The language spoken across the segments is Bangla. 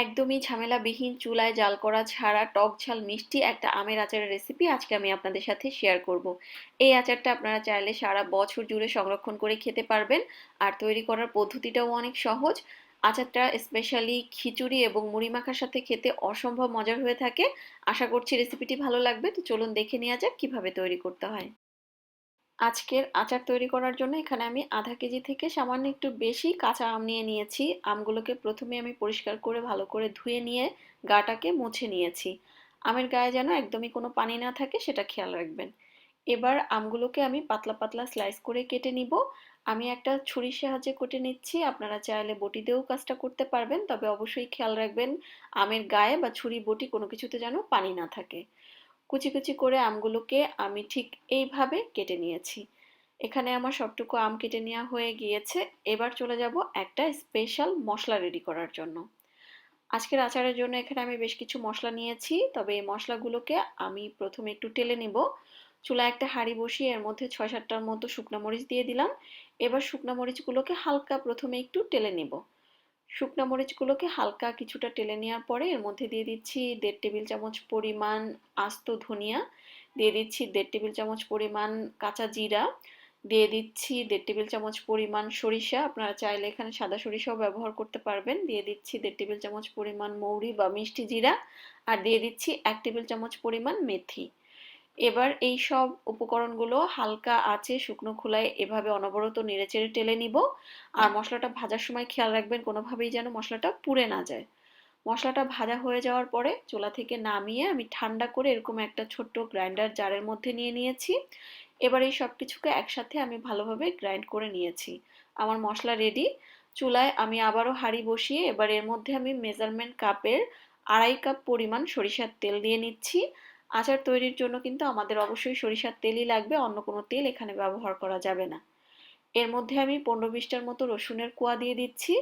একদমই ঝামেলাবিহীন, চুলায় জাল করা ছাড়া টক ঝাল মিষ্টি একটা আমের আচারের রেসিপি আজকে আমি আপনাদের সাথে শেয়ার করব। এই আচারটা আপনারা চাইলে সারা বছর জুড়ে সংরক্ষণ করে খেতে পারবেন আর তৈরি করার পদ্ধতিটাও অনেক সহজ। আচারটা স্পেশালি খিচুড়ি এবং মুড়ি মাখার সাথে খেতে অসম্ভব মজার হয়ে থাকে। আশা করছি রেসিপিটি ভালো লাগবে। তো চলুন দেখে নেওয়া যাক কীভাবে তৈরি করতে হয়। আজকের আচার তৈরি করার জন্য এখানে আমি আধা কেজি থেকে সামান্য একটু বেশি কাঁচা আম নিয়ে নিয়েছি। আমগুলোকে প্রথমে আমি পরিষ্কার করে ভালো করে ধুয়ে নিয়ে গাটাকে মুছে নিয়েছি। আমের গায়ে যেন একদমই কোনো পানি না থাকে সেটা খেয়াল রাখবেন। এবার আমগুলোকে আমি পাতলা পাতলা স্লাইস করে কেটে নিব। আমি একটা ছুরির সাহায্যে কেটে নিচ্ছি। আপনারা চাইলে বটি দিয়েও কাজটা করতে পারবেন। তবে অবশ্যই খেয়াল রাখবেন, আমের গায়ে বা ছুরি বটি কোনো কিছুতে যেন পানি না থাকে। কুচি কুচি করে আমগুলোকে আমি ঠিক এইভাবে কেটে নিয়েছি। এখানে আমার সবটুকু আম কেটে নেওয়া হয়ে গিয়েছে। এবার চলে যাব একটা স্পেশাল মশলা রেডি করার জন্য। আজকের আচারের জন্য এখানে আমি বেশ কিছু মশলা নিয়েছি। তবে এই মশলাগুলোকে আমি প্রথমে একটু টেলে নিব। চুলায় একটা হাঁড়ি বসিয়ে এর মধ্যে ছয় সাতটার মতো শুকনো মরিচ দিয়ে দিলাম। এবার শুকনো মরিচগুলোকে হালকা প্রথমে একটু টেলে নিব। শুকনো মরিচগুলোকে হালকা কিছুটা টেলে নেওয়ার পরে এর মধ্যে দিয়ে দিচ্ছি দেড় টেবিল চামচ পরিমাণ আস্ত ধনিয়া, দিয়ে দিচ্ছি দেড় টেবিল চামচ পরিমাণ কাঁচা জিরা, দিয়ে দিচ্ছি দেড় টেবিল চামচ পরিমাণ সরিষা। আপনারা চাইলে এখানে সাদা সরিষাও ব্যবহার করতে পারবেন। দিয়ে দিচ্ছি দেড় টেবিল চামচ পরিমাণ মৌরি বা মিষ্টি জিরা, আর দিয়ে দিচ্ছি এক টেবিল চামচ পরিমাণ মেথি। এবার এই সব উপকরণগুলো হালকা আছে শুকনো খোলায় এভাবে অনবরত নেড়েচেড়ে টেলে নিব। আর মশলাটা ভাজার সময় খেয়াল রাখবেন কোনোভাবেই যেন মশলাটা পুড়ে না যায়। মশলাটা ভাজা হয়ে যাওয়ার পরে চুলা থেকে নামিয়ে আমি ঠান্ডা করে এরকম একটা ছোট্ট গ্রাইন্ডার জারের মধ্যে নিয়ে নিয়েছি। এবার এই সব কিছুকে একসাথে আমি ভালোভাবে গ্রাইন্ড করে নিয়েছি। আমার মশলা রেডি। চুলায় আমি আবারও হাঁড়ি বসিয়ে এবার এর মধ্যে আমি মেজারমেন্ট কাপের আড়াই কাপ পরিমাণ সরিষার তেল দিয়ে নিচ্ছি। আচার তৈরির জন্য কিন্তু আমাদের অবশ্যই সরিষার তেলই লাগবে, অন্য কোনো তেল এখানে ব্যবহার করা যাবে না। এর মধ্যে আমি পনেরো বিশটার মতো রসুনের কোয়া দিয়ে দিচ্ছি।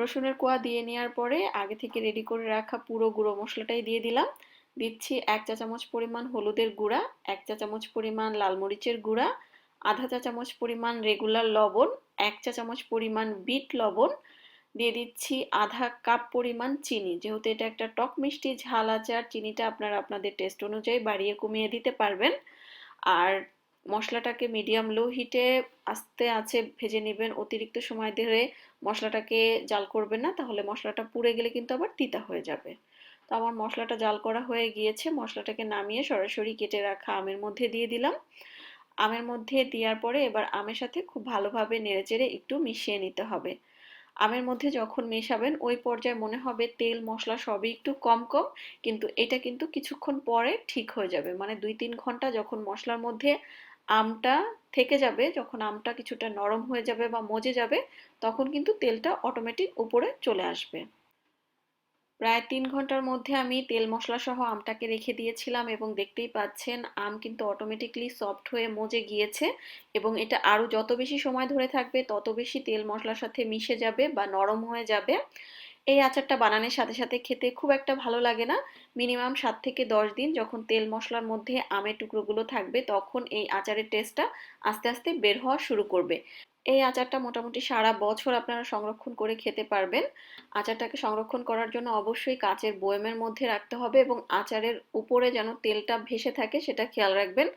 রসুনের কোয়া দিয়ে নেওয়ার পরে আগে থেকে রেডি করে রাখা পুরো গুঁড়ো মশলাটাই দিয়ে দিলাম। দিচ্ছি এক চা চামচ পরিমাণ হলুদের গুঁড়া, এক চা চামচ পরিমাণ লাল মরিচের গুঁড়া, আধা চা চামচ পরিমাণ রেগুলার লবণ, এক চা চামচ পরিমাণ বিট লবণ দিয়ে দিচ্ছি আধা কাপ পরিমাণ চিনি। যেহেতু এটা একটা টক মিষ্টি ঝাল আচার, চিনিটা আপনারা আপনাদের টেস্ট অনুযায়ী বাড়িয়ে কমিয়ে দিতে পারবেন। আর মশলাটাকে মিডিয়াম লো হিটে আস্তে আছে ভেজে নেবেন। অতিরিক্ত সময় ধরে মশলাটাকে জাল করবেন না, তাহলে মশলাটা পুড়ে গেলে কিন্তু আবার তিতা হয়ে যাবে। তো আমার মশলাটা জাল করা হয়ে গিয়েছে। মশলাটাকে নামিয়ে সরাসরি কেটে রাখা আমের মধ্যে দিয়ে দিলাম। আমের মধ্যে দেওয়ার পরে এবার আমের সাথে খুব ভালোভাবে নেড়েচেড়ে একটু মিশিয়ে নিতে হবে। আমের মধ্যে যখন মেশাবেন, ওই পর্যায়ে মনে হবে তেল, মশলা সবই একটু কম কম, কিন্তু এটা কিন্তু কিছুক্ষণ পরে ঠিক হয়ে যাবে। মানে দুই তিন ঘণ্টা যখন মশলার মধ্যে আমটা থেকে যাবে, যখন আমটা কিছুটা নরম হয়ে যাবে বা মজে যাবে, তখন কিন্তু তেলটা অটোমেটিক উপরে চলে আসবে। প্রায় তিন ঘণ্টার মধ্যে আমি তেল মশলা সহ আমটাকে রেখে দিয়েছিলাম এবং দেখতেই পাচ্ছেন আম কিন্তু অটোমেটিকলি সফট হয়ে মজে গিয়েছে এবং এটা আরও যত বেশি সময় ধরে থাকবে, তত বেশি তেল মশলার সাথে মিশে যাবে বা নরম হয়ে যাবে। এই আচারটা বানানোর সাথে সাথে খেতে খুব একটা ভালো লাগে না। মিনিমাম সাত থেকে দশ দিন যখন তেল মশলার মধ্যে আমের টুকরোগুলো থাকবে তখন এই আচারের টেস্টটা আস্তে আস্তে বের হওয়া শুরু করবে। এই আচারটা মোটামুটি সারা বছর আপনারা সংরক্ষণ করে খেতে পারবেন। আচারটাকে সংরক্ষণ করার জন্য অবশ্যই কাচের বয়মের মধ্যে রাখতে হবে এবং আচারের উপরে যেন তেলটা ভেসে থাকে সেটা খেয়াল রাখবেন।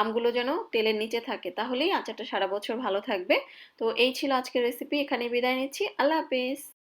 আমগুলো যেন তেলের নিচে থাকে তাহলেই আচারটা সারা বছর ভালো থাকবে। তো এই ছিল আজকের রেসিপি এখানে বিদায় নিচ্ছি। আল্লাহ হাফেজ।